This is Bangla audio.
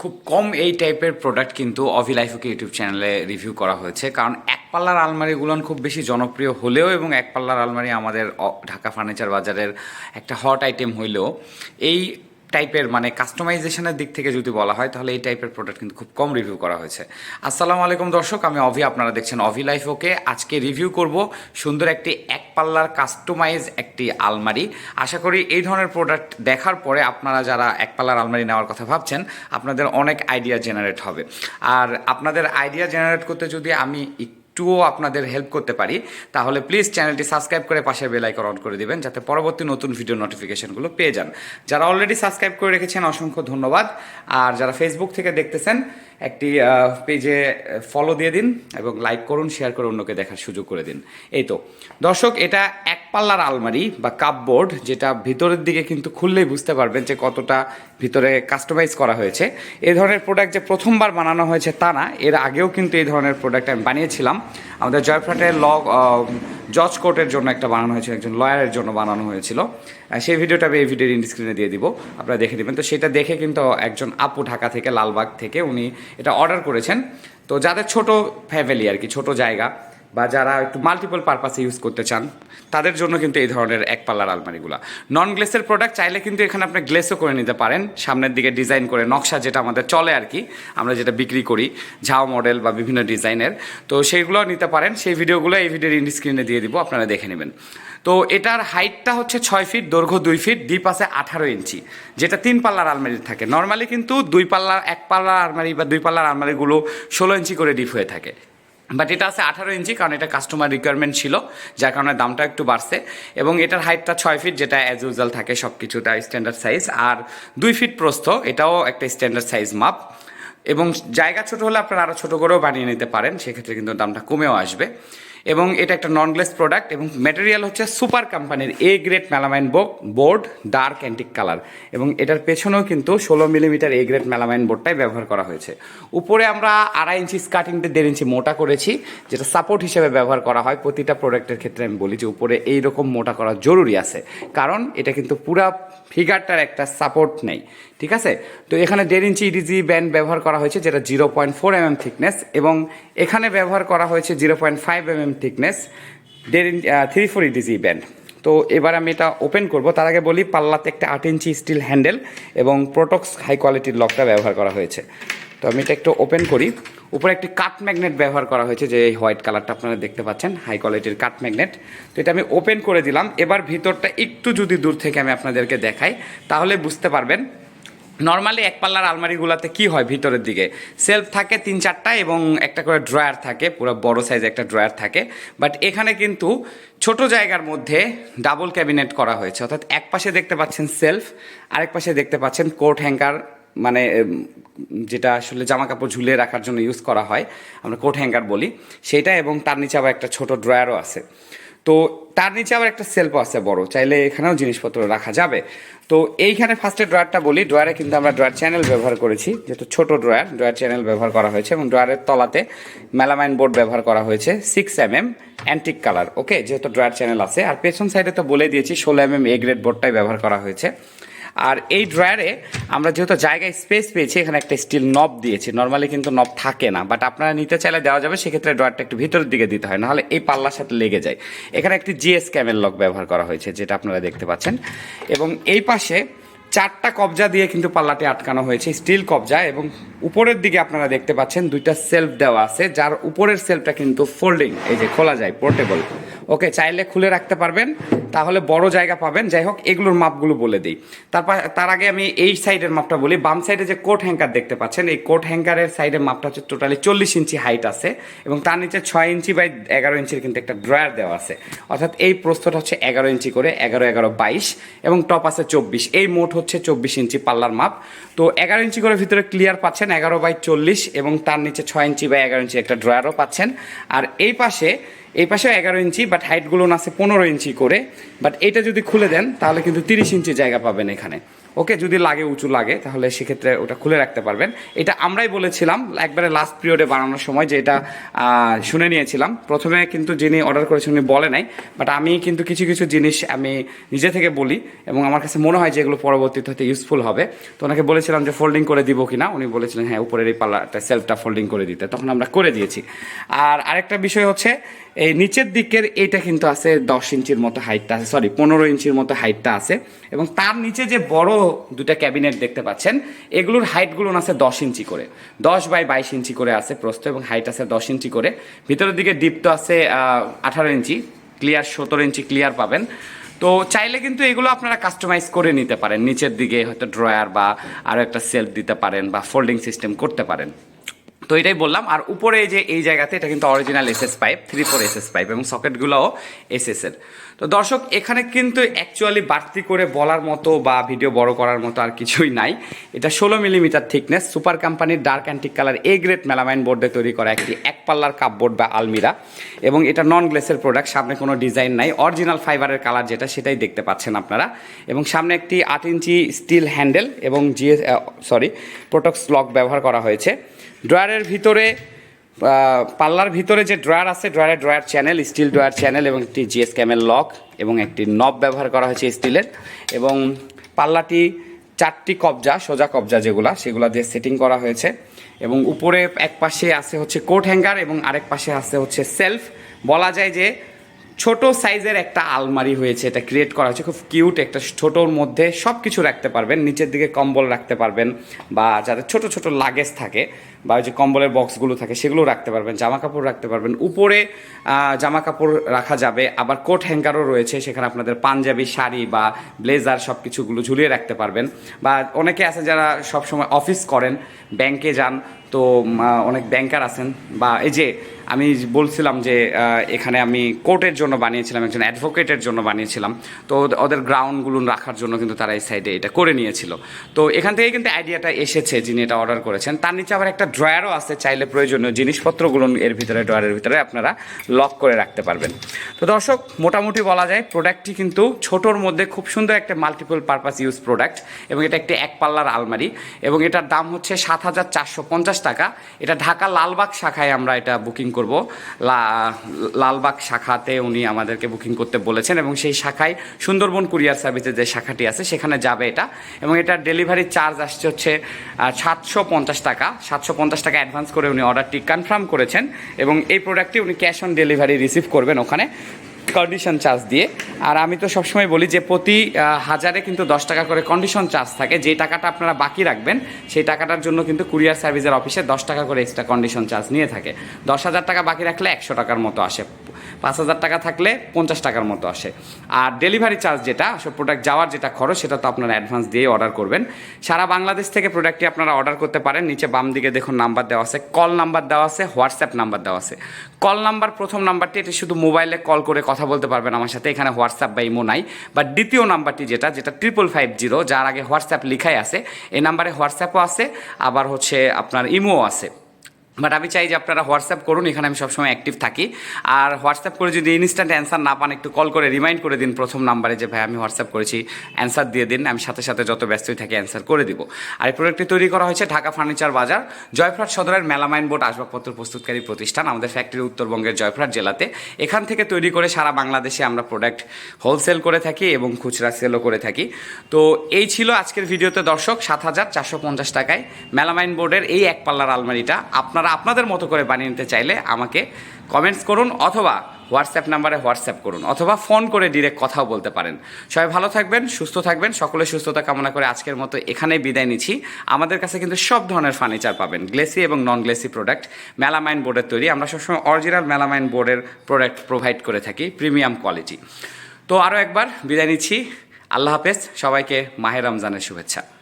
খুব কম এই টাইপের প্রোডাক্ট কিন্তু অভি লাইফকে ইউটিউব চ্যানেলে রিভিউ করা হয়েছে। কারণ এক পাল্লার আলমারিগুলো খুব বেশি জনপ্রিয় হলেও এবং এক পাল্লার আলমারি আমাদের ঢাকা ফার্নিচার বাজারের একটা হট আইটেম হইলেও, এই টাইপের মানে কাস্টমাইজেশনের দিক থেকে যদি বলা হয়, তাহলে এই টাইপের প্রোডাক্ট কিন্তু খুব কম রিভিউ করা হয়েছে। আসসালামু আলাইকুম দর্শক, আমি অভি, আপনারা দেখছেন অভি লাইফ ওকে আজকে রিভিউ করব সুন্দর একটি এক পাল্লার কাস্টমাইজ একটি আলমারি। আশা করি এই ধরনের প্রোডাক্ট দেখার পরে আপনারা যারা এক পাল্লার আলমারি নেওয়ার কথা ভাবছেন, আপনাদের অনেক আইডিয়া জেনারেট হবে। আর আপনাদের আইডিয়া জেনারেট করতে যদি আমি একটুও আপনাদের হেল্প করতে পারি, তাহলে প্লিজ চ্যানেলটি সাবস্ক্রাইব করে পাশের বেল আইকন অন করে দিবেন, যাতে পরবর্তী নতুন ভিডিও নোটিফিকেশনগুলো পেয়ে যান। যারা অলরেডি সাবস্ক্রাইব করে রেখেছেন, অসংখ্য ধন্যবাদ। আর যারা ফেসবুক থেকে দেখতেছেন একটি পেজে ফলো দিয়ে দিন এবং লাইক করুন শেয়ার করে অন্যকে দেখার সুযোগ করে দিন। এই তো। দর্শক, এটা এক পাল্লার আলমারি বা কাপবোর্ড যেটা ভিতরের দিকে কিন্তু খুললেই বুঝতে পারবেন যে কতটা ভিতরে কাস্টমাইজ করা হয়েছে। এই ধরনের প্রোডাক্ট যে প্রথমবার বানানো হয়েছে তা না, এর আগেও কিন্তু এই ধরনের প্রোডাক্ট আমি বানিয়েছিলাম। আমাদের জয়ফ্রাটের লগ জজ কোর্টের জন্য একটা বানানো হয়েছিল, একজন লয়ারের জন্য বানানো হয়েছিল। সেই ভিডিওটা আমি এই ভিডিওর স্ক্রিনে দিয়ে দিব, আপনারা দেখে নেবেন। তো সেটা দেখে কিন্তু একজন আপু ঢাকা থেকে, লালবাগ থেকে, উনি এটা অর্ডার করেছেন। তো যাদের ছোট ফ্যামিলি আর কি, ছোট জায়গা বা যারা একটু মাল্টিপল পারপাসে ইউজ করতে চান, তাদের জন্য কিন্তু এই ধরনের এক পাল্লার আলমারিগুলো। নন গ্লেসের প্রোডাক্ট চাইলে কিন্তু এখানে আপনি গ্লেসও করে নিতে পারেন। সামনের দিকে ডিজাইন করে নকশা যেটা আমাদের চলে আর কি, আমরা যেটা বিক্রি করি ঝাও মডেল বা বিভিন্ন ডিজাইনের তো সেইগুলো নিতে পারেন। সেই ভিডিওগুলো এই ভিডিওর ইন্ড স্ক্রিনে দিয়ে দিব, আপনারা দেখে নেবেন। তো এটার হাইটটা হচ্ছে ছয় ফিট, দৈর্ঘ্য দুই ফিট ডিপ আছে আঠারো ইঞ্চি, যেটা তিন পাল্লার আলমারি থাকে। নর্মালি কিন্তু দুই পাল্লার, এক পাল্লার আলমারি বা দুই পাল্লার আলমারিগুলো ষোলো ইঞ্চি করে ডিপ হয়ে থাকে। বাট এটা আছে আঠারো ইঞ্চি, কারণ এটা কাস্টমার রিকোয়ারমেন্ট ছিল, যার কারণে দামটা একটু বাড়ছে। এবং এটার হাইটটা ছয় ফিট, যেটা অ্যাজ ইউজাল থাকে সব কিছুটা স্ট্যান্ডার্ড সাইজ আর দুই ফিট প্রস্থ, এটাও একটা স্ট্যান্ডার্ড সাইজ মাপ এবং জায়গা ছোট হলে আপনারা আরও ছোটো করেও বানিয়ে নিতে পারেন, সেক্ষেত্রে কিন্তু দামটা কমেও আসবে। এবং এটা একটা নন গ্লেস প্রোডাক্ট এবং ম্যাটেরিয়াল হচ্ছে সুপার কোম্পানির A grade melamine board dark antique colour এবং এটার পেছনেও কিন্তু ষোলো মিলিমিটার এ গ্রেড মেলামাইন বোর্ডটাই ব্যবহার করা হয়েছে। উপরে আমরা আড়াই ইঞ্চি স্কার্টিংটা দেড় ইঞ্চি মোটা করেছি, যেটা সাপোর্ট হিসেবে ব্যবহার করা হয় প্রতিটা প্রোডাক্টের ক্ষেত্রে আমি বলি যে উপরে এইরকম মোটা করা জরুরি আছে। কারণ এটা কিন্তু পুরা ফিগারটার একটা সাপোর্ট নেই, ঠিক আছে? তো এখানে দেড় ইঞ্চি ইডিজি ব্যান্ড ব্যবহার করা হয়েছে, যেটা zero point four M M thickness এবং এখানে ব্যবহার করা হয়েছে zero point five M M thickness দেড় থ্রি ফোর ইডিজি ব্যান্ড তো এবার আমি এটা ওপেন করব। তার আগে বলি, পাল্লাতে একটা আট ইঞ্চি স্টিল হ্যান্ডেল এবং প্রোটক্স হাই কোয়ালিটির লকটা ব্যবহার করা হয়েছে। তো আমি এটা একটু ওপেন করি। উপরে একটি কাট ম্যাগনেট ব্যবহার করা হয়েছে, যে এই হোয়াইট কালারটা আপনারা দেখতে পাচ্ছেন হাই কোয়ালিটির কাট ম্যাগনেট তো এটা আমি ওপেন করে দিলাম। এবার ভিতরটা একটু যদি দূর থেকে আমি আপনাদেরকে দেখাই, তাহলে বুঝতে পারবেন নর্মালি এক পাল্লার আলমারিগুলোতে কি হয় ভিতরের দিকে? সেলফ থাকে তিন চারটা এবং একটা করে ড্রয়ার থাকে, পুরো বড় সাইজ একটা ড্রয়ার থাকে। বাট এখানে কিন্তু ছোট জায়গার মধ্যে ডাবল ক্যাবিনেট করা হয়েছে। অর্থাৎ এক পাশে দেখতে পাচ্ছেন সেলফ আরেক পাশে দেখতে পাচ্ছেন কোট হ্যাঙ্গার মানে যেটা আসলে জামা কাপড় ঝুলিয়ে রাখার জন্য ইউজ করা হয়, আমরা কোট হ্যাঙ্গার বলি। সেটা এবং তার নিচে আবার একটা ছোট ড্রয়ারও আছে। তো তার নিচে আবার একটা সেলফ আছে বড়, চাইলে এখানেও জিনিসপত্র রাখা যাবে। তো এইখানে ফার্স্টে ড্রয়ারটা বলি, ড্রয়ারে কিন্তু আমরা ড্রয়ার চ্যানেল ব্যবহার করেছি, যেহেতু ছোট ড্রয়ার ড্রয়ার চ্যানেল ব্যবহার করা হয়েছে এবং ড্রয়ারের তলাতে মেলামাইন বোর্ড ব্যবহার করা হয়েছে six M M antique colour okay যেহেতু ড্রয়ার চ্যানেল আছে। আর পেছন সাইডে তো বলে দিয়েছি, ষোলো এম এম এ গ্রেড বোর্ডটাই ব্যবহার করা হয়েছে। আর এই ড্রয়ারে আমরা যেহেতু জায়গায় স্পেস পেয়েছি, এখানে একটা স্টিল নব দিয়েছি। নর্মালি কিন্তু নব থাকে না বাট আপনারা নিতে চাইলে দেওয়া যাবে, সেক্ষেত্রে ড্রয়ারটা একটু ভিতরের দিকে দিতে হয়, নাহলে এই পাল্লার সাথে লেগে যায়। এখানে একটি জিএস ক্যামেল লক ব্যবহার করা হয়েছে, যেটা আপনারা দেখতে পাচ্ছেন। এবং এই পাশে চারটা কবজা দিয়ে কিন্তু পাল্লাটি আটকানো হয়েছে স্টিল কবজা। এবং উপরের দিকে আপনারা দেখতে পাচ্ছেন দুইটা সেলফ দেওয়া আছে, যার উপরের সেলফটা কিন্তু ফোল্ডিং এই যে খোলা যায় পোর্টেবল ওকে, চাইলে খুলে রাখতে পারবেন, তাহলে বড় জায়গা পাবেন। যাই হোক, এগুলোর মাপগুলো বলে দিই। তারপর, তার আগে আমি এই সাইডের মাপটা বলি। বাম সাইডে যে কোট হ্যাঙ্কার দেখতে পাচ্ছেন, এই কোট হ্যাঙ্কারের সাইডের মাপটা হচ্ছে টোটালি চল্লিশ ইঞ্চি হাইট আছে এবং তার নিচে ছয় ইঞ্চি বাই এগারো ইঞ্চির কিন্তু একটা ড্রয়ার দেওয়া আছে। অর্থাৎ এই প্রস্থটা হচ্ছে এগারো ইঞ্চি করে এগারো এগারো বাইশ এবং টপ আছে চব্বিশ। এই মোট হচ্ছে চব্বিশ ইঞ্চি পাল্লার মাপ। তো এগারো ইঞ্চি করে ভিতরে ক্লিয়ার পাচ্ছেন এগারো বাই চল্লিশ এবং তার নিচে ছয় ইঞ্চি বাই এগারো ইঞ্চি একটা ড্রয়ারও পাচ্ছেন। আর এই পাশে এই পাশেও এগারো ইঞ্চি বাট হাইটগুলো আছে পনেরো ইঞ্চি করে। বাট এটা যদি খুলে দেন, তাহলে কিন্তু তিরিশ ইঞ্চি জায়গা পাবেন এখানে। ওকে, যদি লাগে, উঁচু লাগে, তাহলে সেক্ষেত্রে ওটা খুলে রাখতে পারবেন। এটা আমরাই বলেছিলাম, একবারে লাস্ট পিরিয়ডে বানানোর সময় যে এটা শুনে নিয়েছিলাম। প্রথমে কিন্তু যিনি অর্ডার করেছেন, উনি বলে নাই বাট আমি কিন্তু কিছু কিছু জিনিস আমি নিজে থেকে বলি, এবং আমার কাছে মনে হয় যে এগুলো পরবর্তীতে হতে ইউজফুল হবে। তো ওনাকে বলেছিলাম যে ফোল্ডিং করে দিব কিনা, উনি বলেছিলেন হ্যাঁ উপরের এই পাল্লাটা সেলফটা ফোল্ডিং করে দিতে। তখন আমরা করে দিয়েছি। আর আরেকটা বিষয় হচ্ছে, এই নিচের দিকের এইটা কিন্তু আছে দশ ইঞ্চির মতো হাইটটা আছে সরি পনেরো ইঞ্চির মতো হাইটটা আছে, এবং তার নিচে যে বড় দুটা ক্যাবিনেট দেখতে পাচ্ছেন। এগুলোর হাইটগুলো আছে দশ ইঞ্চি করে। দশ বাই বাইশ ইঞ্চি করে আছে প্রস্থ এবং হাইট আছে দশ ইঞ্চি করে। ভিতরের দিকে ডিপ তো আছে আঠারো ইঞ্চি। ক্লিয়ার সতেরো ইঞ্চি ক্লিয়ার পাবেন। তো চাইলে কিন্তু এগুলো আপনারা কাস্টমাইজ করে নিতে পারেন। নিচের দিকে হয়তো ড্রয়ার বা আরও একটা সেলফ দিতে পারেন বা ফোল্ডিং সিস্টেম করতে পারেন। তো এটাই বললাম। আর উপরে যে এই জায়গাতে এটা কিন্তু original SS pipe three four SS pipe এবং সকেটগুলোও এসএস এর। তো দর্শক, এখানে কিন্তু অ্যাকচুয়ালি বাড়তি করে বলার মতো বা ভিডিও বড় করার মতো আর কিছুই নাই। এটা ষোলো মিলিমিটার থিকনেস সুপার কোম্পানির dark antique colour A grade melamine বোর্ডে তৈরি করা একটি এক পাল্লার কাপবোর্ড বা আলমিরা। এবং এটা নন গ্লেসের প্রোডাক্ট সামনে কোনো ডিজাইন নাই। অরিজিনাল ফাইবারের কালার যেটা, সেটাই দেখতে পাচ্ছেন আপনারা। এবং সামনে একটি আট ইঞ্চি স্টিল হ্যান্ডেল এবং জিএস সরি প্রোটক্স লক ব্যবহার করা হয়েছে। ড্রয়ারের ভিতরে পাল্লার ভিতরে যে ড্রয়ার আছে, ড্রয়ারের drawer channel, steel drawer channel এবং একটি জিএস ক্যামেল লক এবং একটি নব ব্যবহার করা হয়েছে স্টিলের এবং পাল্লাটি চারটি কবজা, সোজা কবজা যেগুলা, সেগুলা দিয়ে সেটিং করা হয়েছে এবং উপরে এক পাশে আছে হচ্ছে কোট হ্যাঙ্গার এবং আরেক পাশে আছে হচ্ছে সেলফ। বলা যায় যে ছোট সাইজের একটা আলমারি হয়েছে, এটা ক্রিয়েট করা হয়েছে। খুব কিউট একটা ছোটোর মধ্যে সব কিছু রাখতে পারবেন, নিচের দিকে কম্বল রাখতে পারবেন বা যাদের ছোট ছোট লাগেজ থাকে বা ওই যে কম্বলের বক্সগুলো থাকে, সেগুলো রাখতে পারবেন জামা কাপড় রাখতে পারবেন। উপরে জামা কাপড় রাখা যাবে, আবার কোট হ্যাঙ্গারও রয়েছে, সেখানে আপনাদের পাঞ্জাবি, শাড়ি বা ব্লেজার সব কিছুগুলো ঝুলিয়ে রাখতে পারবেন। বা অনেকে আছে যারা সবসময় অফিস করেন ব্যাংকে যান, তো অনেক ব্যাংকার আছেন বা এই যে আমি বলছিলাম যে এখানে আমি কোর্টের জন্য বানিয়েছিলাম, একজন অ্যাডভোকেটের জন্য বানিয়েছিলাম। তো ওদের গ্রাউন্ডগুলো রাখার জন্য কিন্তু তারা এই সাইডে এটা করে নিয়েছিল। তো এখান থেকে কিন্তু আইডিয়াটা এসেছে যিনি এটা অর্ডার করেছেন। তার নিচে আবার একটা ড্রয়ারও আছে, চাইলে প্রয়োজনীয় জিনিসপত্রগুলো এর ভিতরে, ড্রয়ারের ভিতরে আপনারা লক করে রাখতে পারবেন। তো দর্শক, মোটামুটি বলা যায় প্রোডাক্টটি কিন্তু ছোটোর মধ্যে খুব সুন্দর একটা মাল্টিপল পারপাস ইউজ প্রোডাক্ট এবং এটা একটি এক পাল্লার আলমারি এবং এটার দাম হচ্ছে সাত হাজার চারশো পঞ্চাশ টাকা। এটা ঢাকা লালবাগ শাখায় আমরা এটা বুকিং করব। লালবাগ শাখাতে উনি আমাদেরকে বুকিং করতে বলেছেন এবং সেই শাখায় সুন্দরবন কুরিয়ার সার্ভিসের যে শাখাটি আছে, সেখানে যাবে এটা। এবং এটার ডেলিভারি চার্জ আসছে হচ্ছে সাতশো পঞ্চাশ টাকা। সাতশো পঞ্চাশ টাকা অ্যাডভান্স করে উনি অর্ডারটি কনফার্ম করেছেন এবং এই প্রোডাক্টটি উনি ক্যাশ অন ডেলিভারি রিসিভ করবেন ওখানে। কন্ডিশন চার্জ দিয়ে। আর আমি তো সবসময় বলি যে প্রতি হাজারে কিন্তু দশ টাকা করে কন্ডিশন চার্জ থাকে। যে টাকাটা আপনারা বাকি রাখবেন, সেই টাকাটার জন্য কিন্তু কুরিয়ার সার্ভিসের অফিসে দশ টাকা করে এক্সট্রা কন্ডিশন চার্জ নিয়ে থাকে। দশ হাজার টাকা বাকি রাখলে একশো টাকার মতো আসে। পাঁচ হাজার টাকা থাকলে পঞ্চাশ টাকার মতো আসে। আর ডেলিভারি চার্জ যেটা সব প্রোডাক্ট যাওয়ার যেটা খরচ, সেটা তো আপনারা অ্যাডভান্স দিয়ে অর্ডার করবেন। সারা বাংলাদেশ থেকে প্রোডাক্টটি আপনারা অর্ডার করতে পারেন। নিচে বাম দিকে দেখুন নাম্বার দেওয়া আছে কল নাম্বার দেওয়া আছে হোয়াটসঅ্যাপ নাম্বার দেওয়া আছে। কল নাম্বার প্রথম নাম্বারটি এটি শুধু মোবাইলে কল করে কথা বলতে পারবেন আমার সাথে, এখানে হোয়াটসঅ্যাপ বা ইমো নাই। বা দ্বিতীয় নাম্বারটি যেটা যেটা ট্রিপল ফাইভ জিরো যার আগে হোয়াটসঅ্যাপ লিখাই আছে, এই নাম্বারে হোয়াটসঅ্যাপও আছে, আবার হচ্ছে আপনার ইমোও আছে। বাট আমি চাই যে আপনারা হোয়াটসঅ্যাপ করুন, এখানে আমি সবসময় অ্যাক্টিভ থাকি। আর হোয়াটসঅ্যাপ করে যদি ইনস্ট্যান্ট অ্যান্সার না পান, একটু কল করে রিমাইন্ড করে দিন প্রথম নাম্বারে যে, ভাই, আমি হোয়াটসঅ্যাপ করেছি অ্যান্সার দিয়ে দিন, আমি সাথে সাথে যত ব্যস্তই থাকি অ্যান্সার করে দিব। আর এই প্রোডাক্টটি তৈরি করা হয়েছে ঢাকা ফার্নিচার বাজার, জয়ফ্রাট সদরের মেলামাইন বোর্ড আসবাবপত্র প্রস্তুতকারী প্রতিষ্ঠান, আমাদের ফ্যাক্টরি উত্তরবঙ্গের জয়ফ্রাট জেলাতে। এখান থেকে তৈরি করে সারা বাংলাদেশে আমরা প্রোডাক্ট হোলসেল করে থাকি এবং খুচরা সেলও করে থাকি। তো এই ছিল আজকের ভিডিওতে দর্শক, সাত হাজার চারশো পঞ্চাশ টাকায় মেলামাইন বোর্ডের এই এক পাল্লার আলমারিটা। আপনারা আপনাদের মতো করে বানিয়ে নিতে চাইলে আমাকে কমেন্টস করুন অথবা হোয়াটসঅ্যাপ নাম্বারে হোয়াটসঅ্যাপ করুন অথবা ফোন করে ডিরেক্ট কথাও বলতে পারেন। সবাই ভালো থাকবেন, সুস্থ থাকবেন সকলের সুস্থতা কামনা করে আজকের মতো এখানেই বিদায় নিচ্ছি। আমাদের কাছে কিন্তু সব ধরনের ফার্নিচার পাবেন গ্লেসি এবং নন গ্লেসি প্রোডাক্ট মেলামাইন বোর্ডের তৈরি। আমরা সবসময় অরিজিনাল মেলামাইন বোর্ডের প্রোডাক্ট প্রোভাইড করে থাকি প্রিমিয়াম কোয়ালিটি তো আরও একবার বিদায় নিচ্ছি। আল্লাহ হাফেজ, সবাইকে মাহে রমজানের শুভেচ্ছা।